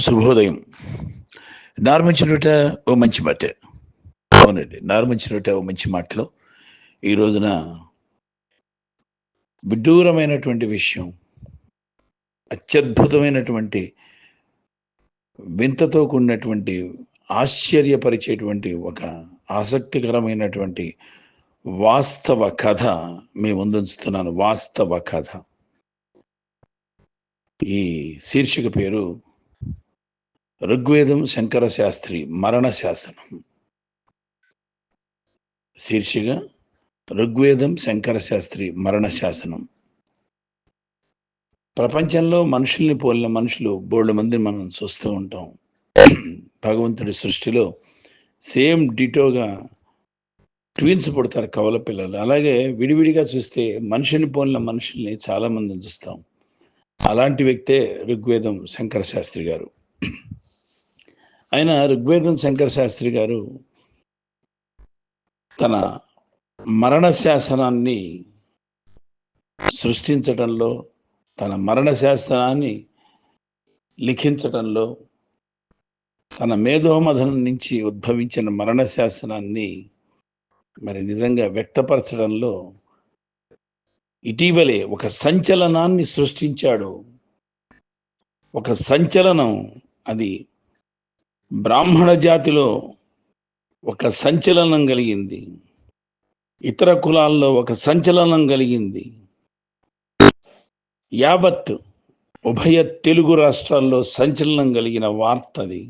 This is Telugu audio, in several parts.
శుభోదయం. నార్మించినట ఓ మంచి మాట. అవునండి నార్మించినట ఓ మంచి మాటలో ఈ రోజున విడ్డూరమైనటువంటి విషయం అత్యద్భుతమైనటువంటి వింతతో కూడినటువంటి ఆశ్చర్యపరిచేటువంటి ఒక ఆసక్తికరమైనటువంటి వాస్తవ కథ మీ ముందుంచుతున్నాను. వాస్తవ కథ. ఈ శీర్షిక పేరు ఋగ్వేదం శంకర శాస్త్రి మరణ శాసనం శీర్షిక ఋగ్వేదం శంకర శాస్త్రి మరణ శాసనం ప్రపంచంలో మనుషుల్ని పోలిన మనుషులు బోర్డు మందిని మనం చూస్తూ ఉంటాం. భగవంతుడి సృష్టిలో సేమ్ డిటోగా ట్విన్స్ పుడతారు కవల పిల్లలు. అలాగే విడివిడిగా చూస్తే మనిషిని పోలిన మనుషుల్ని చాలా మందిని చూస్తాం. అలాంటి వ్యక్తే ఋగ్వేదం శంకర శాస్త్రి గారు. ఆయన ఋగ్వేదం శంకర శాస్త్రి గారు తన మరణ శాసనాన్ని సృష్టించటంలో తన మరణ శాసనాన్ని లిఖించటంలో తన మేధోమధనం నుంచి ఉద్భవించిన మరణ శాసనాన్ని మరి నిజంగా వ్యక్తపరచడంలో ఇటీవలే ఒక సంచలనాన్ని సృష్టించాడు. ఒక సంచలనం అది బ్రాహ్మణ జాతిలో ఒక సంచలనం కలిగింది. ఇతర కులాల్లో ఒక సంచలనం కలిగింది. యావత్ ఉభయ తెలుగు రాష్ట్రాల్లో సంచలనం కలిగిన వార్త అది.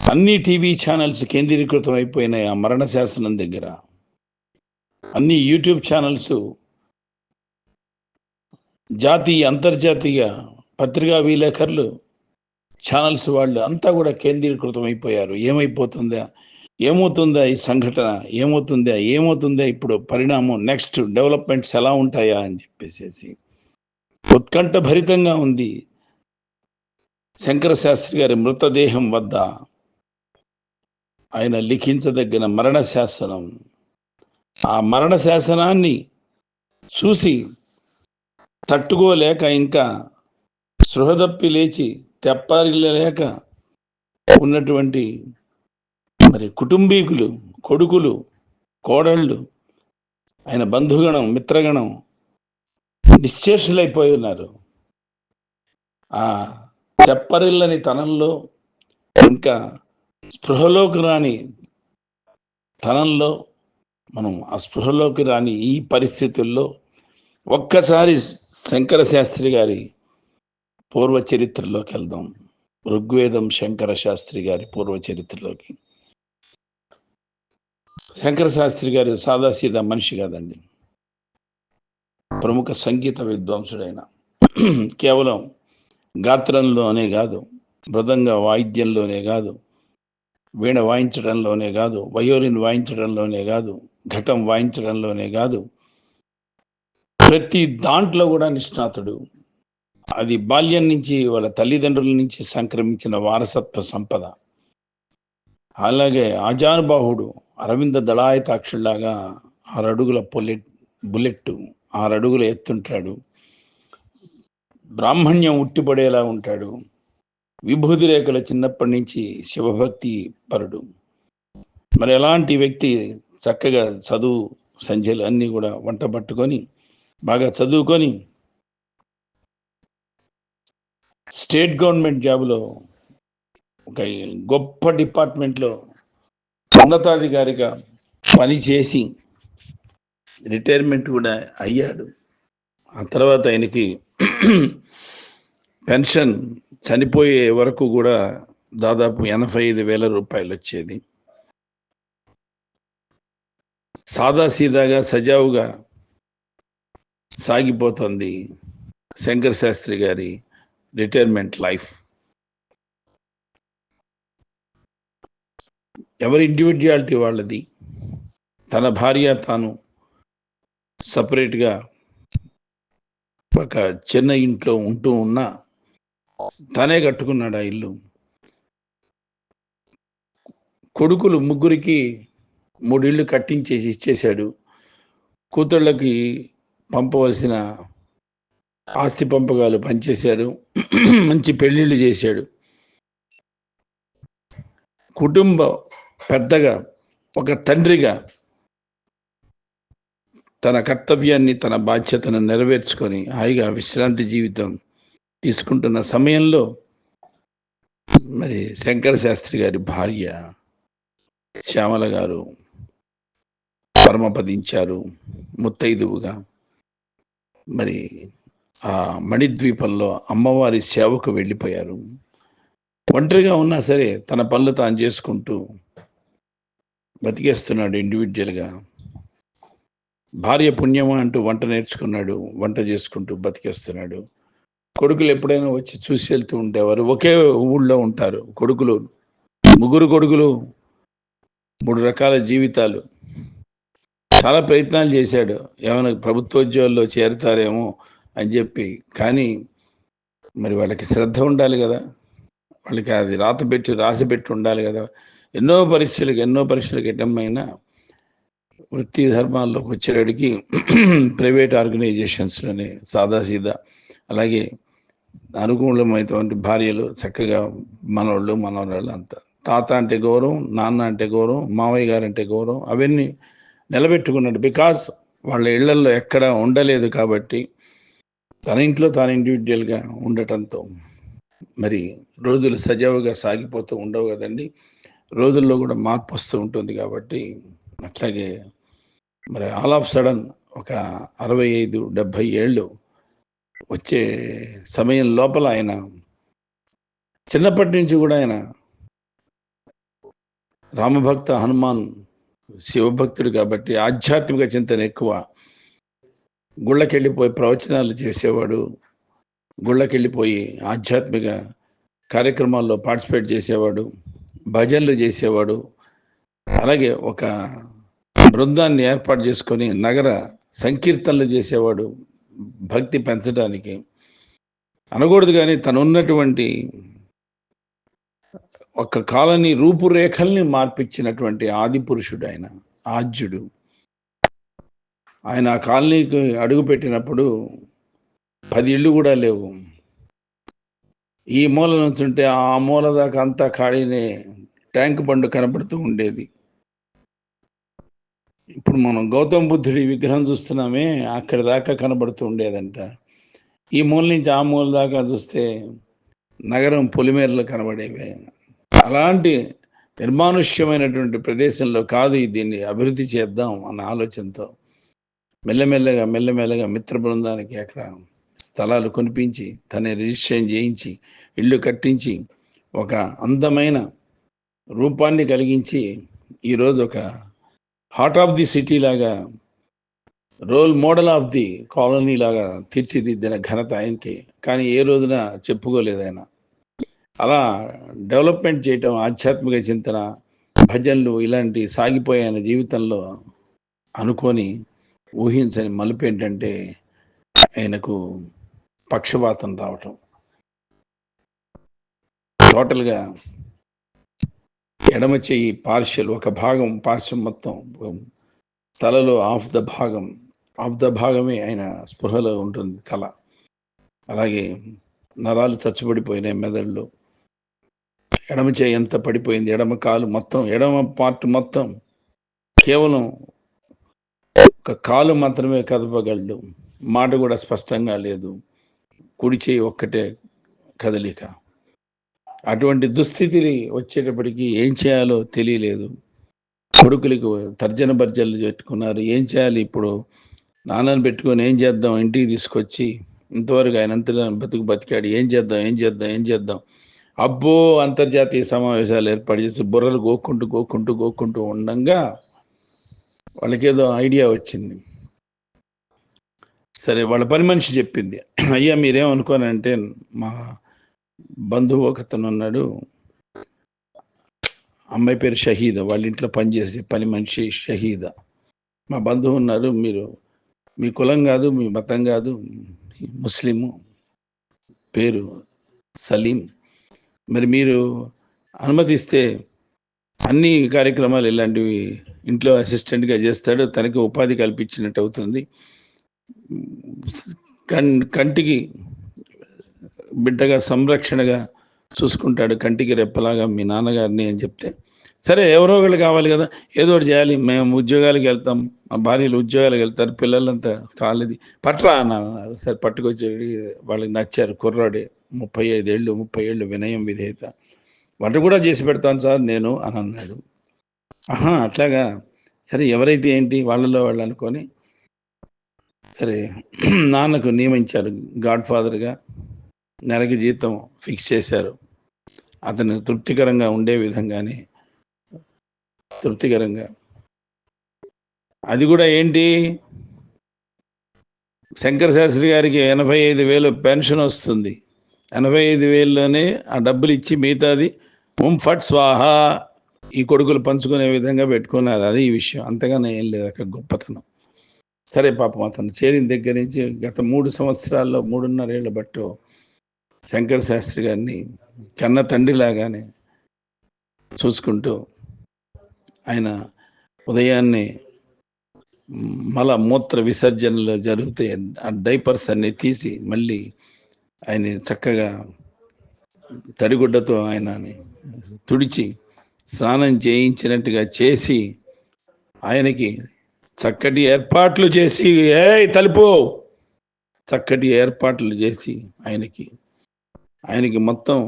అన్ని టీవీ ఛానల్స్ కేంద్రీకృతం అయిపోయినాయి ఆ మరణ శాసనం దగ్గర. అన్ని యూట్యూబ్ ఛానల్స్ జాతీయ అంతర్జాతీయ పత్రికా విలేకరులు ఛానల్స్ వాళ్ళు అంతా కూడా కేంద్రీకృతం అయిపోయారు. ఏమైపోతుందా? ఏమవుతుందా ఈ సంఘటన? ఏమవుతుందా? ఏమవుతుందా ఇప్పుడు పరిణామం? నెక్స్ట్ డెవలప్మెంట్స్ ఎలా ఉంటాయా అని చెప్పేసి ఉత్కంఠ భరితంగా ఉంది. శంకర శాస్త్రి గారి మృతదేహం వద్ద ఆయన లిఖించదగిన మరణ శాసనం. ఆ మరణ శాసనాన్ని చూసి తట్టుకోలేక ఇంకా సృహదప్పి లేచి తెప్పారిలేక ఉన్నటువంటి మరి కుటుంబీకులు కొడుకులు కోడళ్ళు ఆయన బంధుగణం మిత్రగణం నిశ్చేషులైపోయి ఉన్నారు. ఆ తెప్పరిల్లని తనంలో ఇంకా స్పృహలోకి రాని తనంలో మనం ఆ స్పృహలోకి రాని ఈ పరిస్థితుల్లో ఒక్కసారి శంకర శాస్త్రి గారి పూర్వ చరిత్రలోకి వెళ్దాం ఋగ్వేదం శంకర శాస్త్రి గారి పూర్వ చరిత్రలోకి శంకర శాస్త్రి గారు సాదాసీదా మనిషి కాదండి. ప్రముఖ సంగీత విద్వాంసుడైన. కేవలం గాత్రంలోనే కాదు మృదంగ వాయిద్యంలోనే కాదు వీణ వాయించడంలోనే కాదు వయోలిన్ వాయించడంలోనే కాదు ఘటం వాయించడంలోనే కాదు ప్రతి దాంట్లో కూడా నిష్ణాతుడు. అది బాల్యం నుంచి వాళ్ళ తల్లిదండ్రుల నుంచి సంక్రమించిన వారసత్వ సంపద. అలాగే ఆజానుబాహుడు అరవింద దళాయతాక్షుల్లాగా ఆరు అడుగుల బుల్లెట్ బుల్లెట్టు ఆరు అడుగుల ఎత్తుంటాడు. బ్రాహ్మణ్యం ఉట్టిపడేలా ఉంటాడు. విభూతి రేఖల చిన్నప్పటి నుంచి శివభక్తి పరుడు. మరి ఎలాంటి వ్యక్తి చక్కగా చదువు సంధ్యలు అన్నీ కూడా వంట పట్టుకొని బాగా చదువుకొని స్టేట్ గవర్నమెంట్ జాబ్లో ఒక గొప్ప డిపార్ట్మెంట్లో ఉన్నతాధికారిగా పనిచేసి రిటైర్మెంట్ కూడా అయ్యాడు. ఆ తర్వాత ఆయనకి పెన్షన్ చనిపోయే వరకు కూడా దాదాపు ఎనభై ఐదు వేల రూపాయలు వచ్చేది. సాదాసీదాగా సజావుగా సాగిపోతుంది శంకర్ శాస్త్రి గారి రిటైర్మెంట్ లైఫ్. ఎవరి ఇండివిజువాలిటీ వాళ్ళది? తన భార్య తాను సపరేట్గా ఒక చిన్న ఇంట్లో ఉంటూ ఉన్నా తనే కట్టుకున్నాడు ఆ ఇల్లు. కొడుకులు ముగ్గురికి మూడు ఇళ్ళు కట్టించేసి ఇచ్చేశాడు. కూతుళ్ళకి పంపవలసిన ఆస్తి పంపకాలు పనిచేశాడు. మంచి పెళ్ళిళ్ళు చేశాడు. కుటుంబ పెద్దగా ఒక తండ్రిగా తన కర్తవ్యాన్ని తన బాధ్యతను నెరవేర్చుకొని హాయిగా విశ్రాంతి జీవితం తీసుకుంటున్న సమయంలో మరి శంకర శాస్త్రి గారి భార్య శ్యామల గారు పరమపదించారు ముత్తైదువుగా. మరి ఆ మణిద్వీపంలో అమ్మవారి సేవకు వెళ్ళిపోయారు. ఒంటరిగా ఉన్నా సరే తన పనులు తాను చేసుకుంటూ బతికేస్తున్నాడు ఇండివిజువల్గా భార్య పుణ్యమా అంటూ వంట నేర్చుకున్నాడు వంట చేసుకుంటూ బతికేస్తున్నాడు. కొడుకులు ఎప్పుడైనా వచ్చి చూసి వెళ్తూ ఉండేవారు. ఒకే ఊళ్ళో ఉంటారు కొడుకులు ముగ్గురు కొడుకులు మూడు రకాల జీవితాలు. చాలా ప్రయత్నాలు చేశాడు. ఏమైనా ప్రభుత్వోద్యోగాల్లో చేరతారేమో అని చెప్పి. కానీ మరి వాళ్ళకి శ్రద్ధ ఉండాలి కదా. వాళ్ళకి అది రాత పెట్టి రాసి పెట్టి ఉండాలి కదా. ఎన్నో పరీక్షలకు ఎన్నో పరీక్షలకు ఎటమైనా వృత్తి ధర్మాల్లోకి వచ్చేటికి ప్రైవేట్ ఆర్గనైజేషన్స్లోనే సాదాసీదా. అలాగే అనుకూలమైనటువంటి భార్యలు చక్కగా మనవాళ్ళు మనవరాళ్ళు అంతా. తాత అంటే గౌరవం నాన్న అంటే గౌరవం మావయ్య గారు అంటే గౌరవం అవన్నీ నిలబెట్టుకున్నాడు బికాస్ వాళ్ళ ఇళ్ళల్లో ఎక్కడ ఉండలేదు కాబట్టి తన ఇంట్లో తాను ఇండివిజువల్గా ఉండటంతో మరి రోజులు సజావుగా సాగిపోతూ ఉండవు కదండి. రోజుల్లో కూడా మార్పు వస్తూ ఉంటుంది కాబట్టి అట్లాగే మరి ఆల్ ఆఫ్ సడన్ ఒక అరవై ఐదు డెబ్భై ఏళ్ళు వచ్చే సమయం లోపల ఆయన చిన్నప్పటి నుంచి కూడా ఆయన రామభక్త హనుమాన్ శివభక్తుడు కాబట్టి ఆధ్యాత్మిక చింతన ఎక్కువ గుళ్ళకెళ్ళిపోయి ప్రవచనాలు చేసేవాడు గుళ్ళకెళ్ళిపోయి ఆధ్యాత్మిక కార్యక్రమాల్లో పార్టిసిపేట్ చేసేవాడు భజనలు చేసేవాడు. అలాగే ఒక బృందాన్ని ఏర్పాటు చేసుకొని నగర సంకీర్తనలు చేసేవాడు భక్తి పెంచడానికి. అనకూడదు కానీ తను ఉన్నటువంటి ఒక కాలనీ రూపురేఖల్ని మార్పిచ్చినటువంటి ఆది పురుషుడు ఆయన ఆజ్యుడు ఆయన ఆ కాలనీకి అడుగుపెట్టినప్పుడు పది ఇళ్ళు కూడా లేవు. ఈ మూల నుంచి ఉంటే ఆ మూల దాకా అంతా ఖాళీనే ట్యాంక్ బండు కనబడుతూ ఉండేది. ఇప్పుడు మనం గౌతమ బుద్ధుడి విగ్రహం చూస్తున్నామే అక్కడి దాకా కనబడుతూ ఉండేదంట. ఈ మూల నుంచి ఆ మూల దాకా చూస్తే నగరం పొలిమేరలు కనబడేవి. అలాంటి నిర్మానుష్యమైనటువంటి ప్రదేశంలో కాదు దీన్ని అభివృద్ధి చేద్దాం అన్న ఆలోచనతో. మెల్లమెల్లగా మెల్లమెల్లగా మిత్ర బృందానికి అక్కడ స్థలాలు కొనిపించి తన రిజిస్ట్రేషన్ చేయించి ఇల్లు కట్టించి ఒక అందమైన రూపాన్ని కలిగించి ఈరోజు ఒక హార్ట్ ఆఫ్ ది సిటీ లాగా role model of the colony లాగా తీర్చిదిద్దిన ఘనత ఆయనకి. కానీ ఏ రోజున చెప్పుకోలేదు ఆయన. అలా డెవలప్మెంట్ చేయటం ఆధ్యాత్మిక చింతన భజనలు ఇలాంటి సాగిపోయే ఆయన జీవితంలో అనుకొని ఊహించని మలుపు ఏంటంటే ఆయనకు పక్షపాతం రావటం. టోటల్గా ఎడమ చెయ్యి పార్షల్ ఒక భాగం పార్శ్వం మొత్తం తలలో ఆఫ్ ద భాగం ఆఫ్ ద భాగమే ఆయన స్పృహలో ఉంటుంది తల. అలాగే నరాలు చచ్చబడిపోయినాయి మెదడులో. ఎడమ చేయి ఎంత పడిపోయింది? ఎడమ కాలు మొత్తం ఎడమ పార్ట్ మొత్తం కేవలం ఒక కాలు మాత్రమే కదపగలడు. మాట కూడా స్పష్టంగా లేదు. కుడి చేయి ఒక్కటే కదలిక. అటువంటి దుస్థితిని వచ్చేటప్పటికి ఏం చేయాలో తెలియలేదు. కొడుకులకు తర్జన భర్జలు పెట్టుకున్నారు. ఏం చేయాలి ఇప్పుడు? నాన్నను పెట్టుకొని ఏం చేద్దాం? ఇంటికి తీసుకొచ్చి ఇంతవరకు ఆయన అంతగా బతుకు బతికాడు. ఏం చేద్దాం? ఏం చేద్దాం? ఏం చేద్దాం? అబ్బో! అంతర్జాతీయ సమావేశాలు ఏర్పాటు చేసి బుర్రలు గోక్కుంటూ గోక్కుంటూ గోక్కుంటూ ఉండంగా వాళ్ళకేదో ఐడియా వచ్చింది. సరే వాళ్ళ పని మనిషి చెప్పింది. అయ్యా మీరేమనుకోనంటే మా బంధువు ఒకతను ఉన్నాడు. అమ్మాయి పేరు షహీద. వాళ్ళ ఇంట్లో పనిచేసే పని మనిషి షహీద. మా బంధువు ఉన్నారు మీరు మీ కులం కాదు మీ మతం కాదు ముస్లిము పేరు సలీం. మరి మీరు అనుమతిస్తే అన్ని కార్యక్రమాలు ఇలాంటివి ఇంట్లో అసిస్టెంట్గా చేస్తాడు తనకి ఉపాధి కల్పించినట్టు అవుతుంది. కన్ కంటికి బిడ్డగా సంరక్షణగా చూసుకుంటాడు కంటికి రెప్పలాగా మీ నాన్నగారిని అని చెప్తే సరే ఎవరో ఒకళ్ళు కావాలి కదా ఏదో ఒకటి చేయాలి మేము ఉద్యోగాలకు వెళ్తాం మా భార్యలు ఉద్యోగాలకు వెళ్తారు పిల్లలంతా కాలేది పట్రా అని అన్నారు. సరే పట్టుకొచ్చి వాళ్ళకి నచ్చారు కుర్రాడే ముప్పై ఐదేళ్ళు ముప్పై ఏళ్ళు వినయం విధేయత. వంట కూడా చేసి పెడతాను సార్ నేను అని అన్నాడు. ఆహా అట్లాగా? సరే ఎవరైతే ఏంటి వాళ్ళలో వాళ్ళు అనుకొని సరే నాన్నకు నియమించారు. గాడ్ ఫాదర్గా నెలకి జీతం ఫిక్స్ చేశారు. అతను తృప్తికరంగా ఉండే విధంగానే తృప్తికరంగా. అది కూడా ఏంటి? శంకర శాస్త్రి గారికి ఎనభై ఐదు వేలు పెన్షన్ వస్తుంది. ఎనభై ఐదు వేలలోనే ఆ డబ్బులు ఇచ్చి మిగతాది ఓం ఫట్ స్వాహ. ఈ కొడుకులు పంచుకునే విధంగా పెట్టుకున్నారు. అది ఈ విషయం. అంతగానే ఏం లేదు అక్కడ గొప్పతనం. సరే పాపం అతను చేరిన దగ్గర నుంచి గత మూడు సంవత్సరాల్లో మూడున్నరేళ్ళ బట్టు శంకర శాస్త్రి గారిని కన్న తండ్రిలాగానే చూసుకుంటూ ఆయన ఉదయాన్నే మల మూత్ర విసర్జనలు జరుగుతాయి. ఆ డైపర్స్ అన్ని తీసి మళ్ళీ ఆయన చక్కగా తడిగుడ్డతో ఆయన తుడిచి స్నానం చేయించినట్టుగా చేసి ఆయనకి చక్కటి ఏర్పాట్లు చేసి ఏ తలుపు! చక్కటి ఏర్పాట్లు చేసి ఆయనకి ఆయనకి మొత్తం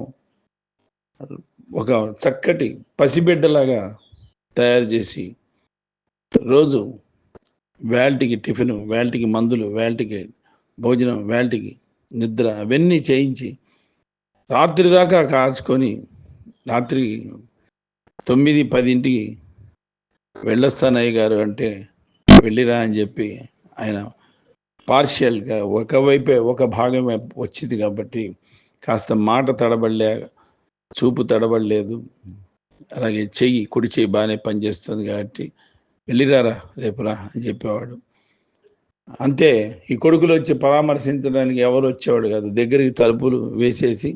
ఒక చక్కటి పసిబిడ్డలాగా తయారు చేసి రోజు వేల్టికి టిఫిన్ వేల్టికి మందులు వేల్టికి భోజనం వేల్టికి నిద్ర అవన్నీ చేయించి రాత్రి దాకా కాచుకొని రాత్రి తొమ్మిది పదింటికి వెళ్ళొస్తానయ్య గారు అంటే వెళ్ళిరా అని చెప్పి ఆయన పార్షియల్గా ఒకవైపే ఒక భాగమే వచ్చింది కాబట్టి కాస్త మాట తడబడలే చూపు తడబడలేదు. అలాగే చెయ్యి కుడి చెయ్యి బాగానే పనిచేస్తుంది కాబట్టి వెళ్ళిరారా రేపురా అని చెప్పేవాడు. అంతే ఈ కొడుకులు వచ్చి పరామర్శించడానికి ఎవరు వచ్చేవాడు కాదు. దగ్గరికి తలుపులు వేసేసి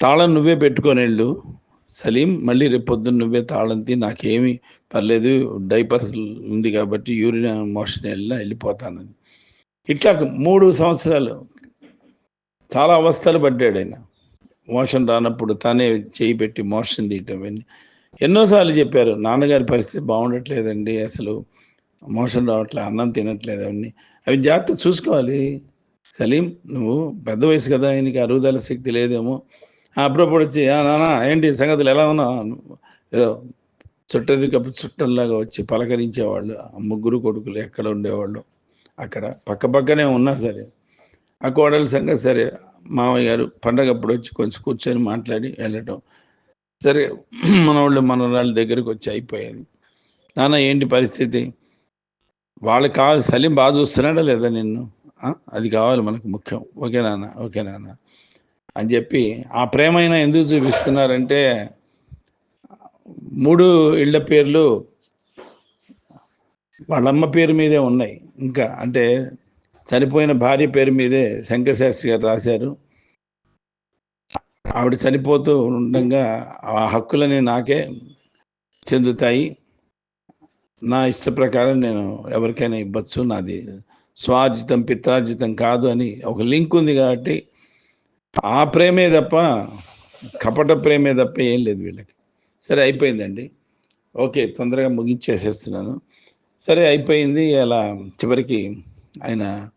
తాళం నువ్వే పెట్టుకొని వెళ్ళు. సలీం మళ్ళీ రేపు పొద్దున్న నువ్వే తాళం తీ నాకేమీ పర్లేదు డైపర్స్ ఉంది కాబట్టి యూరిన్ మోషన్ వెళ్ళినా వెళ్ళిపోతానని. ఇట్లా మూడు సంవత్సరాలు చాలా అవస్థలు పడ్డాడు ఆయన. మోషన్ రానప్పుడు తానే చేయి పెట్టి మోషన్ తీయటం అవన్నీ. ఎన్నోసార్లు చెప్పారు నాన్నగారి పరిస్థితి బాగుండట్లేదండి అసలు మోషన్ రావట్లే అన్నం తినట్లేదు అవన్నీ. అవి జాగ్రత్త చూసుకోవాలి. సలీం నువ్వు పెద్ద వయసు కదా ఆయనకి అరుగుదల శక్తి లేదేమో. అప్పుడప్పుడు వచ్చి నాన్న ఏంటి సంగతులు? ఎలా ఉన్నా ఏదో చుట్టరికపు చుట్టంలాగా వచ్చి పలకరించేవాళ్ళు ఆ ముగ్గురు కొడుకులు ఎక్కడ ఉండేవాళ్ళు? అక్కడ పక్క పక్కనే ఉన్నా సరే. ఆ కోడల సంగతి సరే. మామయ్య గారు పండగప్పుడు వచ్చి కొంచెం కూర్చొని మాట్లాడి వెళ్ళటం. సరే మన వాళ్ళు మన వాళ్ళ దగ్గరికి వచ్చి అయిపోయేది. నాన్న ఏంటి పరిస్థితి? వాళ్ళకి కావాలి సలీం బాగా చూస్తున్నాడా లేదా నిన్ను? అది కావాలి మనకు ముఖ్యం. ఓకే నాన్న ఓకే నాన్న. అని చెప్పి ఆ ప్రేమైనా ఎందుకు చూపిస్తున్నారంటే మూడు ఇళ్ళ పేర్లు వాళ్ళమ్మ పేరు మీదే ఉన్నాయి. ఇంకా అంటే చనిపోయిన భార్య పేరు మీదే శంకరశాస్త్రి గారు రాశారు. ఆవిడ చనిపోతూ ఉండగా ఆ హక్కులని నాకే చెందుతాయి. నా ఇష్ట ప్రకారం నేను ఎవరికైనా ఇవ్వచ్చు. నాది స్వార్జితం పిత్రార్జితం కాదు అని ఒక లింక్ ఉంది కాబట్టి ఆ ప్రేమే తప్ప కపట ప్రేమే తప్ప ఏం లేదు వీళ్ళకి. సరే అయిపోయిందండి. ఓకే తొందరగా ముగించేసేస్తున్నాను. సరే అయిపోయింది. అలా చివరికి ఆయన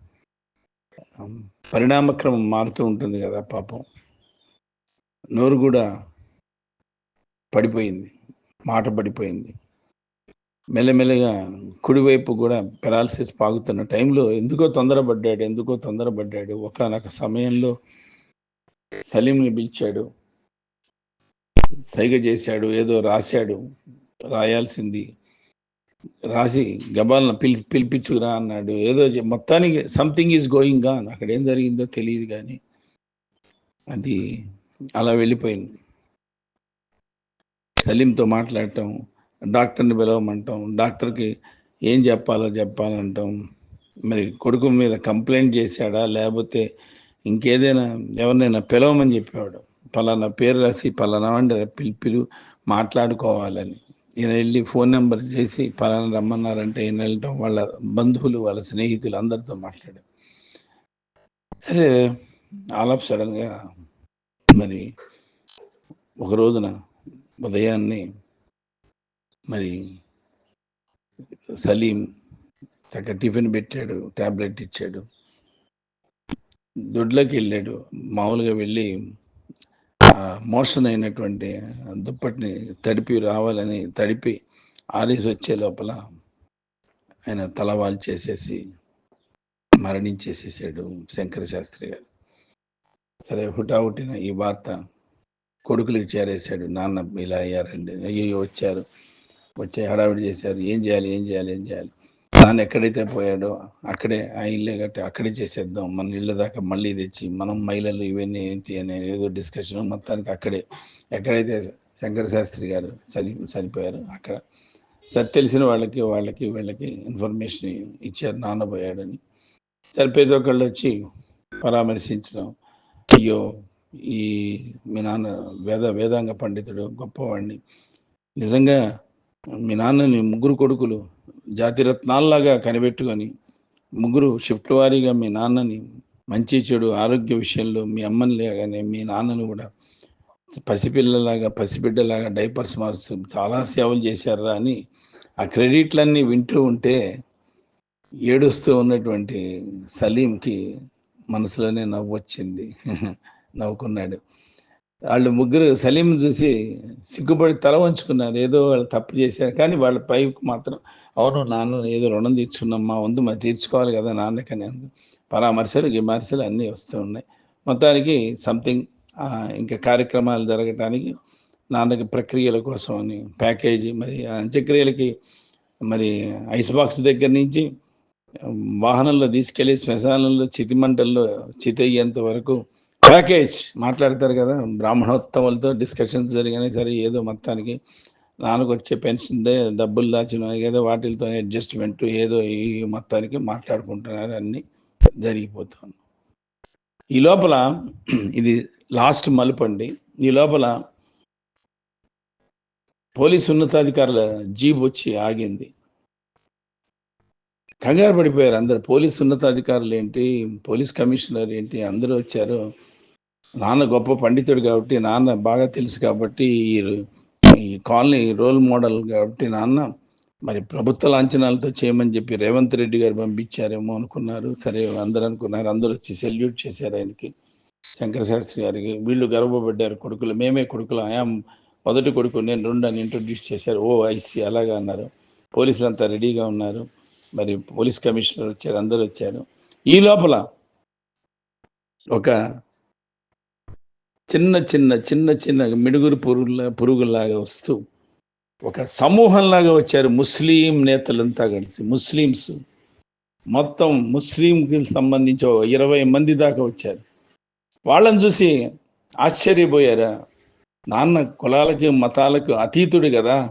పరిణామక్రమం మారుతూ ఉంటుంది కదా పాపం. నోరు కూడా పడిపోయింది. మాట పడిపోయింది. మెల్లమెల్లగా కుడివైపు కూడా పెరాలసిస్ పాగుతున్న టైంలో ఎందుకో తొందరపడ్డాడు ఎందుకో తొందరపడ్డాడు. ఒకనొక సమయంలో సలీంని పిలిచాడు. సైగ చేశాడు ఏదో రాశాడు రాయాల్సింది. రాసి గబాలను పిలి పిలిపించుకురా అన్నాడు. ఏదో మొత్తానికి సంథింగ్ ఈజ్ గోయింగ్ గాన్ అక్కడ ఏం జరిగిందో తెలియదు కానీ అది అలా వెళ్ళిపోయింది. సలీంతో మాట్లాడటం డాక్టర్ని పిలవమంటాం డాక్టర్కి ఏం చెప్పాలో చెప్పాలంటాం. మరి కొడుకు మీద కంప్లైంట్ చేశాడా? లేకపోతే ఇంకేదైనా ఎవరినైనా పిలవమని చెప్పేవాడు. పలానా పేరు రాసి పలానా అంటే పిలిపిలు మాట్లాడుకోవాలని. ఈయన వెళ్ళి ఫోన్ నెంబర్ చేసి పలానా రమ్మన్నారంటే ఈయన వెళ్ళటం వాళ్ళ బంధువులు వాళ్ళ స్నేహితులు అందరితో మాట్లాడారు. సరే ఆల్ ఆఫ్ సడన్గా మరి ఒక రోజున ఉదయాన్నే మరి సలీం చక్క టిఫిన్ పెట్టాడు ట్యాబ్లెట్ ఇచ్చాడు. దొడ్లోకి వెళ్ళాడు మామూలుగా వెళ్ళి మోషన్ అయినటువంటి దుప్పటిని తడిపి రావాలని తడిపి ఆరేసి వచ్చే లోపల ఆయన తలవాలు చేసేసి మరణించేసేసాడు శంకర శాస్త్రి గారు. సరే హుటాహుటిన ఈ వార్త కొడుకులకు చేరేశాడు. నాన్న ఇలా అయ్యారండి. అయ్యో వచ్చారు. వచ్చి హడావిడి చేశారు. ఏం చేయాలి? ఏం చేయాలి? ఏం చేయాలి? తాను ఎక్కడైతే పోయాడో అక్కడే ఆ ఇల్లే కట్టి అక్కడే చేసేద్దాం. మన ఇళ్ళ దాకా మళ్ళీ తెచ్చి మనం మహిళలు ఇవన్నీ ఏంటి అనే ఏదో డిస్కషన్ మొత్తానికి అక్కడే. ఎక్కడైతే శంకర శాస్త్రి గారు చని చనిపోయారు అక్కడ. సరే తెలిసిన వాళ్ళకి వాళ్ళకి వీళ్ళకి ఇన్ఫర్మేషన్ ఇచ్చారు. నాన్న పోయాడని. సరే ప్రతి ఒక్కళ్ళు వచ్చి పరామర్శించడం. అయ్యో ఈ మీ నాన్న వేద వేదాంగ పండితుడు గొప్పవాడిని. నిజంగా మీ నాన్నని ముగ్గురు కొడుకులు జాతిరత్నాల్లాగా కనిపెట్టుకొని ముగ్గురు షిఫ్ట్ వారీగా మీ నాన్నని మంచి చెడు ఆరోగ్య విషయంలో మీ అమ్మని లేగానే మీ నాన్నని కూడా పసిపిల్లలాగా పసిబిడ్డలాగా డైపర్స్ మార్చు చాలా సేవలు చేశారా అని ఆ క్రెడిట్లన్నీ వింటూ ఉంటే ఏడుస్తూ ఉన్నటువంటి సలీంకి మనసులోనే నవ్వు వచ్చింది నవ్వుకున్నాడు. వాళ్ళు ముగ్గురు సలీం చూసి సిగ్గుపడి తల వంచుకున్నారు. ఏదో వాళ్ళు తప్పు చేశారు. కానీ వాళ్ళ పైకి మాత్రం అవును నాన్న ఏదో రుణం తీర్చుకున్నాం మా వంతు మరి తీర్చుకోవాలి కదా నాన్నకని పరామర్శలు విమర్శలు అన్నీ వస్తూ ఉన్నాయి. మొత్తానికి సంథింగ్ ఇంకా కార్యక్రమాలు జరగటానికి నాన్నకి ప్రక్రియల కోసం అని ప్యాకేజీ మరి అంత్యక్రియలకి మరి ఐస్ బాక్స్ దగ్గర నుంచి వాహనంలో తీసుకెళ్ళి శ్మశానంలో చితిమంటల్లో చితయ్యేంత వరకు ప్యాకేజ్ మాట్లాడతారు కదా బ్రాహ్మణోత్తములతో డిస్కషన్స్ జరిగినాయి. సరే ఏదో మొత్తానికి నాన్నకు వచ్చే పెన్షన్ డబ్బులు దాచిన ఏదో వాటితో అడ్జస్ట్మెంట్ ఏదో ఈ మొత్తానికి మాట్లాడుకుంటున్నారు. అన్నీ జరిగిపోతుంది ఈ లోపల ఇది లాస్ట్ మలుపండి ఈ లోపల పోలీసు ఉన్నతాధికారుల జీబ్ వచ్చి ఆగింది. కంగారు పడిపోయారు అందరు. పోలీస్ ఉన్నతాధికారులు ఏంటి? పోలీస్ కమిషనర్ ఏంటి? అందరూ వచ్చారు. నాన్న గొప్ప పండితుడు కాబట్టి నాన్న బాగా తెలుసు కాబట్టి ఈ కాలనీ రోల్ మోడల్ కాబట్టి నాన్న మరి ప్రభుత్వ లాంఛనాలతో చేయమని చెప్పి రేవంత్ రెడ్డి గారు పంపించారేమో అనుకున్నారు. సరే అందరూ అనుకున్నారు. అందరూ వచ్చి సెల్యూట్ చేశారు ఆయనకి. శంకర శాస్త్రి గారికి. వీళ్ళు గర్వపడ్డారు కొడుకులు. మేమే కొడుకులు. ఆయాం మొదటి కొడుకు. నేను రెండు అని ఇంట్రొడ్యూస్ చేశారు. ఓ ఐసీ అలాగా అన్నారు. పోలీసులు అంతా రెడీగా ఉన్నారు. మరి పోలీస్ కమిషనర్ వచ్చారు. అందరూ వచ్చారు. ఈ లోపల ఒక చిన్న చిన్న చిన్న చిన్న మిడుగురు పురుగుల పురుగులాగా వస్తూ ఒక సమూహంలాగా వచ్చారు ముస్లిం నేతలంతా కలిసి ముస్లిమ్స్. మొత్తం ముస్లింకి సంబంధించి ఇరవై మంది దాకా వచ్చారు. వాళ్ళని చూసి ఆశ్చర్యపోయారా? నాన్న కులాలకి మతాలకు అతీతుడు కదా.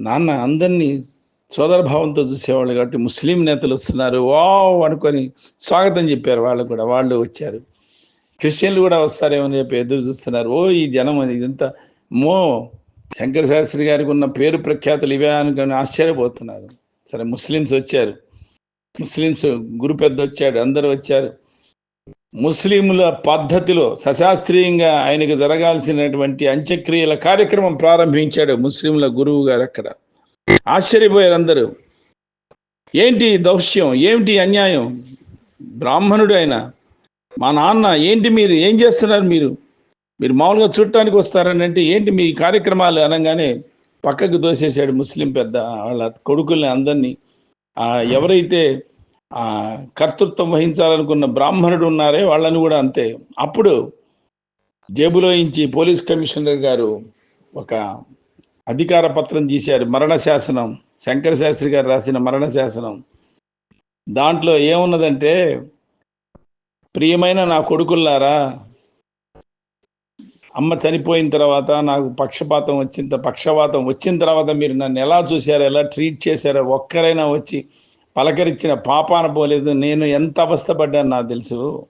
నాన్న అందరినీ సోదరభావంతో చూసేవాళ్ళు కాబట్టి ముస్లిం నేతలు వస్తున్నారు. వా అనుకొని స్వాగతం చెప్పారు వాళ్ళు కూడా. వాళ్ళు వచ్చారు. క్రిస్టియన్లు కూడా వస్తారేమో అని చెప్పి ఎదురు చూస్తున్నారు. ఓ ఈ జనం అది ఇదంతా మో శంకర శాస్త్రి గారికి ఉన్న పేరు ప్రఖ్యాతులు ఇవే అనుకుని ఆశ్చర్యపోతున్నారు. సరే ముస్లిమ్స్ వచ్చారు. ముస్లిమ్స్ గురు పెద్ద వచ్చాడు అందరూ వచ్చారు. ముస్లింల పద్ధతిలో సశాస్త్రీయంగా ఆయనకు జరగాల్సినటువంటి అంత్యక్రియల కార్యక్రమం ప్రారంభించాడు ముస్లింల గురువు గారు అక్కడ. ఆశ్చర్యపోయారు అందరూ. ఏంటి దౌష్యం? ఏమిటి అన్యాయం? బ్రాహ్మణుడు ఆయన. మా నాన్న ఏంటి మీరు ఏం చేస్తున్నారు మీరు? మీరు మామూలుగా చూడటానికి వస్తారని అంటే ఏంటి మీ కార్యక్రమాలు అనగానే పక్కకు దోసేసాడు ముస్లిం పెద్ద వాళ్ళ కొడుకుల్ని అందరినీ. ఎవరైతే కర్తృత్వం వహించాలనుకున్న బ్రాహ్మణుడు ఉన్నారే వాళ్ళని కూడా అంతే. అప్పుడు జేబులో ఇంచి పోలీస్ కమిషనర్ గారు ఒక అధికార పత్రం తీశారు మరణ శాసనం. శంకర శాస్త్రి గారు రాసిన మరణ శాసనం. దాంట్లో ఏమున్నదంటే ప్రియమైన నా కొడుకుల్లారా అమ్మ చనిపోయిన తర్వాత నాకు పక్షపాతం వచ్చిన పక్షపాతం వచ్చిన తర్వాత మీరు నన్ను ఎలా చూశారో ఎలా ట్రీట్ చేశారో ఒక్కరైనా వచ్చి పలకరించిన పాపాన పోలేదు నేను ఎంత అవస్థపడ్డాను నాకు తెలుసు.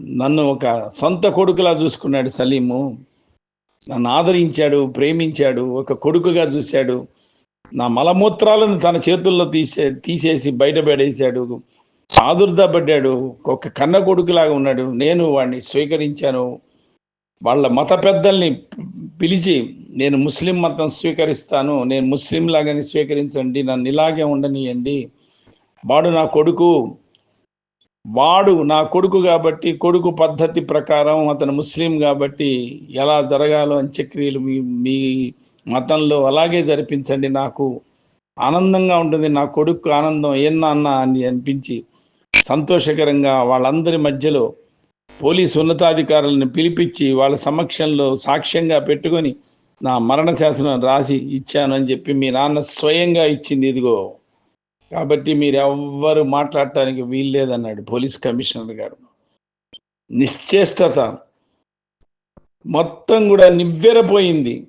నన్ను ఒక సొంత కొడుకులా చూసుకున్నాడు సలీము. నన్ను ఆదరించాడు ప్రేమించాడు ఒక కొడుకుగా చూశాడు. నా మలమూత్రాలను తన చేతుల్లో తీసే తీసేసి బయటపడేశాడు. ఆదుర్దాపడ్డాడు ఒక కన్న కొడుకులాగా ఉన్నాడు. నేను వాడిని స్వీకరించాను. వాళ్ళ మత పెద్దల్ని పిలిచి నేను ముస్లిం మతం స్వీకరిస్తాను. నేను ముస్లిం లాగానే స్వీకరించండి. నన్ను ఇలాగే ఉండనియండి. వాడు నా కొడుకు. వాడు నా కొడుకు కాబట్టి కొడుకు పద్ధతి ప్రకారం అతను ముస్లిం కాబట్టి ఎలా జరగాలో అంత్యక్రియలు మీ మీ మతంలో అలాగే జరిపించండి నాకు. ఆనందంగా ఉంటుంది. నా కొడుకు ఆనందం. ఏన్నా అన్న అని అనిపించి సంతోషకరంగా వాళ్ళందరి మధ్యలో పోలీసు ఉన్నతాధికారులను పిలిపించి వాళ్ళ సమక్షంలో సాక్ష్యంగా పెట్టుకొని నా మరణ శాసనం రాసి ఇచ్చాను అని చెప్పి మీ నాన్న స్వయంగా ఇచ్చింది ఇదిగో. కాబట్టి మీరు ఎవ్వరు మాట్లాడటానికి వీల్లేదన్నాడు పోలీస్ కమిషనర్ గారు. నిశ్చేష్టత మొత్తం కూడా నివ్వెరపోయింది.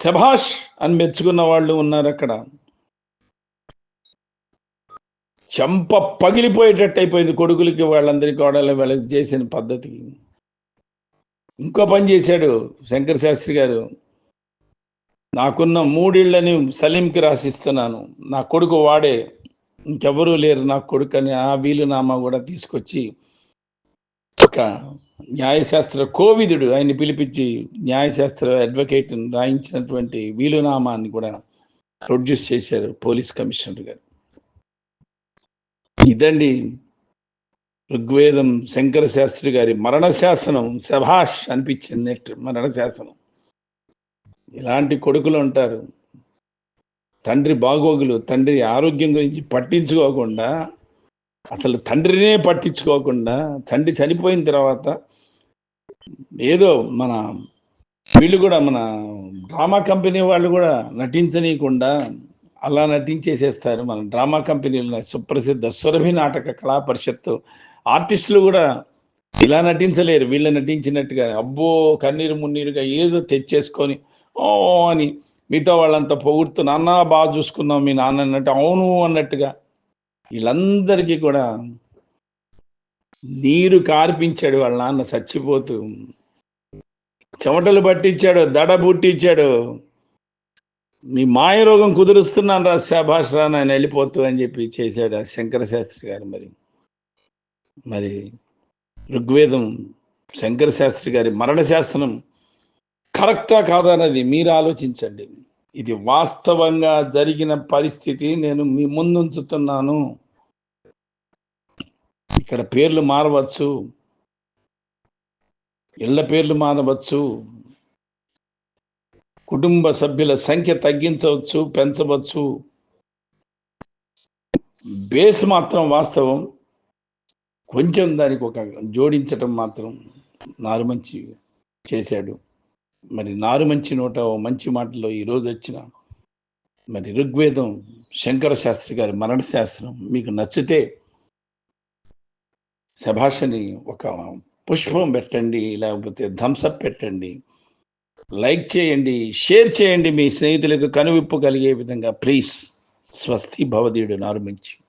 శభాష్ అని మెచ్చుకున్న వాళ్ళు ఉన్నారు అక్కడ. చెంప పగిలిపోయేటట్టు అయిపోయింది కొడుకులకి వాళ్ళందరికీ కోడలు వాళ్ళకి చేసిన పద్ధతికి ఇంకో పని చేశాడు శంకర్ శాస్త్రి గారు. నాకున్న మూడిళ్ళని సలీంకి రాసిస్తున్నాను. నా కొడుకు వాడే. ఇంకెవరూ లేరు నా కొడుకు అని ఆ వీలునామా కూడా తీసుకొచ్చి ఒక న్యాయశాస్త్ర కోవిదుడు ఆయన్ని పిలిపించి న్యాయశాస్త్ర అడ్వకేట్ రాయించినటువంటి వీలునామాన్ని కూడా ప్రొడ్యూస్ చేశారు పోలీస్ కమిషనర్ గారు. ఇదండి ఋగ్వేదం శంకర శాస్త్రి గారి మరణ శాసనం శభాష్ అనిపించింది నెట్ మరణ శాసనం ఇలాంటి కొడుకులు ఉంటారు. తండ్రి బాగోగులు తండ్రి ఆరోగ్యం గురించి పట్టించుకోకుండా అసలు తండ్రినే పట్టించుకోకుండా తండ్రి చనిపోయిన తర్వాత ఏదో మన వీళ్ళు కూడా మన డ్రామా కంపెనీ వాళ్ళు కూడా నటించనీయకుండా అలా నటించేసేస్తారు. మన డ్రామా కంపెనీలు సుప్రసిద్ధ సురభి నాటక కళా పరిషత్తు ఆర్టిస్టులు కూడా ఇలా నటించలేరు. వీళ్ళు నటించినట్టుగా అబ్బో కన్నీరు మున్నీరుగా ఏదో తెచ్చేసుకొని ఓ అని మిగతా వాళ్ళంతా పొగుడుతూ నాన్న బాగా చూసుకున్నాం మీ నాన్న అన్నట్టు అవును అన్నట్టుగా వీళ్ళందరికీ కూడా నీరు కార్పించాడు వాళ్ళ నాన్న చచ్చిపోతూ. చెమటలు పట్టించాడు దడ బుట్టించాడు. మీ మాయ రోగం కుదురుస్తున్నాను రా శాభాష్ రా నేను వెళ్ళిపోతూ అని చెప్పి చేశాడు ఆ శంకర శాస్త్రి గారు మరి. మరి ఋగ్వేదం శంకర శాస్త్రి గారి మరణ శాస్త్రం కరెక్టా కాదన్నది మీరు ఆలోచించండి. ఇది వాస్తవంగా జరిగిన పరిస్థితి నేను మీ ముందుంచుతున్నాను. ఇక్కడ పేర్లు మారవచ్చు ఇళ్ళ పేర్లు మారవచ్చు కుటుంబ సభ్యుల సంఖ్య తగ్గించవచ్చు పెంచవచ్చు. బేస్ మాత్రం వాస్తవం. కొంచెం దానికి ఒక జోడించటం మాత్రం నారుమంచి చేశాడు. మరి నారుమంచి నోట ఓ మంచి మాటలో ఈరోజు వచ్చిన మరి ఋగ్వేదం శంకర శాస్త్రి గారి మరణ శాస్త్రం మీకు నచ్చితే శభాషని ఒక పుష్పం పెట్టండి లేకపోతే థమ్సప్ పెట్టండి. లైక్ చేయండి షేర్ చేయండి మీ స్నేహితులకు కనువిప్పు కలిగే విధంగా. ప్లీజ్ స్వస్తి భవదీయుడు నారుమించి.